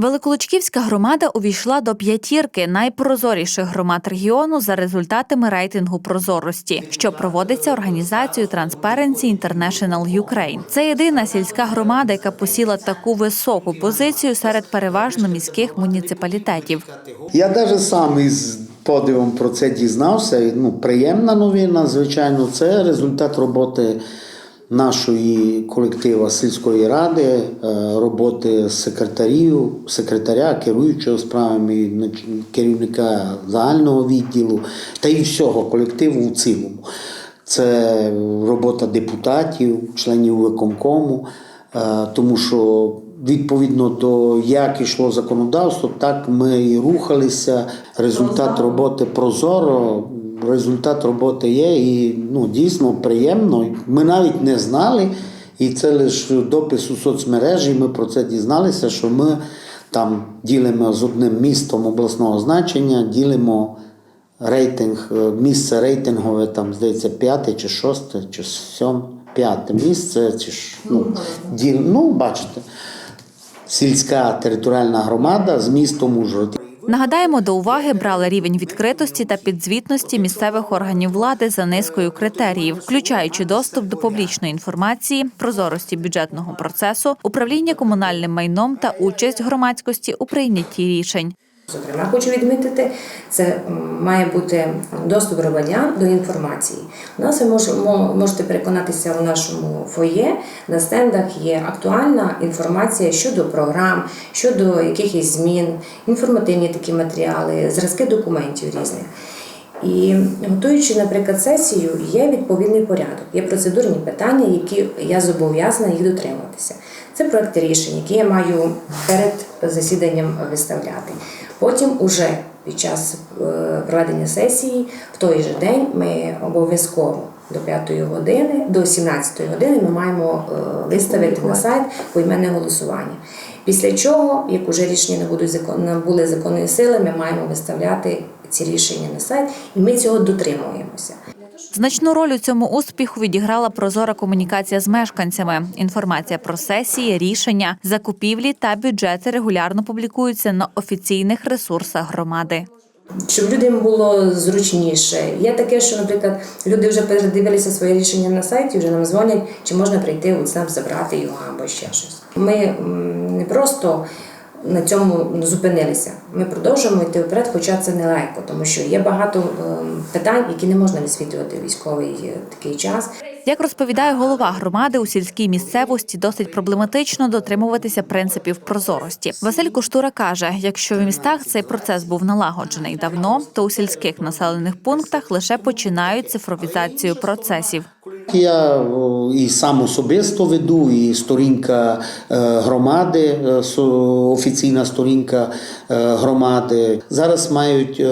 Великолучківська громада увійшла до п'ятірки найпрозоріших громад регіону за результатами рейтингу прозорості, що проводиться організацією Transparency International Ukraine. Це єдина сільська громада, яка посіла таку високу позицію серед переважно міських муніципалітетів. Я навіть сам із подивом про це дізнався. Ну, приємна новина, звичайно, це результат роботи нашої колектива сільської ради, е, роботи секретарів, секретаря, керуючого справами, керівника загального відділу та і всього колективу в цілому. Це робота депутатів, членів виконкому, е, тому що відповідно до як ішло законодавство, так ми і рухалися. Результат роботи прозоро. Результат роботи є і ну, дійсно приємно. Ми навіть не знали, і це лише допис у соцмережі. Ми про це дізналися, що ми там ділимо з одним містом обласного значення, ділимо рейтинг, е, місце рейтингове, там, здається, п'яте чи шосте, чи сьоме, п'яте місце, чи ж, ну, діл, ну, бачите, сільська територіальна громада з містом Ужгород. Нагадаємо, до уваги брали рівень відкритості та підзвітності місцевих органів влади за низкою критеріїв, включаючи доступ до публічної інформації, прозорості бюджетного процесу, управління комунальним майном та участь громадськості у прийнятті рішень. Зокрема, хочу відмітити, це має бути доступ громадян до інформації. У нас ви можете переконатися у нашому фоє. На стендах є актуальна інформація щодо програм, щодо якихось змін, інформативні такі матеріали, зразки документів різних. І готуючи, наприклад, сесію, є відповідний порядок, є процедурні питання, які я зобов'язана їх дотримуватися. Це проекти рішень, які я маю перед засіданням виставляти. Потім, уже під час е, проведення сесії, в той же день ми обов'язково до 5 години, до 17 години ми маємо е, виставити на сайт поіменне голосування. Після чого, як уже рішення не будуть закон, набули законної сили, ми маємо виставляти ці рішення на сайт, і ми цього дотримуємося. Значну роль у цьому успіху відіграла прозора комунікація з мешканцями. Інформація про сесії, рішення, закупівлі та бюджети регулярно публікуються на офіційних ресурсах громади. Щоб людям було зручніше. Є таке, що, наприклад, люди вже передивилися своє рішення на сайті, вже нам дзвонять, чи можна прийти от там забрати його або ще щось. Ми не просто на цьому зупинилися. Ми продовжуємо йти вперед, хоча це нелегко, тому що є багато ем, питань, які не можна висвітлювати в військовий е, такий час. Як розповідає голова громади у сільській місцевості, досить проблематично дотримуватися принципів прозорості. Василь Куштура каже: якщо в містах цей процес був налагоджений давно, то у сільських населених пунктах лише починають цифровізацію процесів. Я і сам особисто веду, і сторінка громади, офіційна сторінка громади. Зараз мають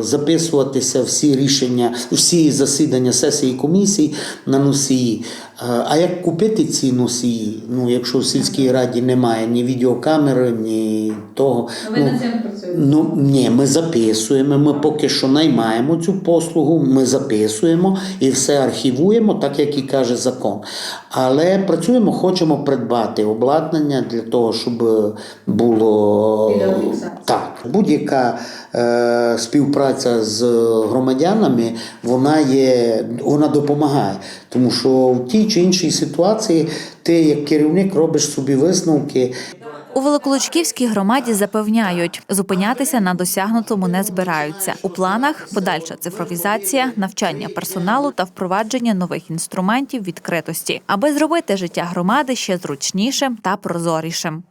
записуватися всі рішення, всі засідання сесії комісій на носії. Е, А як купити ці носії? Ну, якщо в сільській раді немає ні відеокамери, ні того. Ви над цим працюєте? Ну ні, ми записуємо. Ми поки що наймаємо цю послугу, ми записуємо і все архівуємо, так як і каже закон. Але працюємо, хочемо придбати обладнання для того, щоб було так. Будь-яка е, співпраця з громадянами, вона є, вона допомагає. Тому що в чи іншій ситуації ти як керівник робиш собі висновки. У Великолучківській громаді запевняють, зупинятися на досягнутому не збираються. У планах подальша цифровізація, навчання персоналу та впровадження нових інструментів відкритості, аби зробити життя громади ще зручнішим та прозорішим.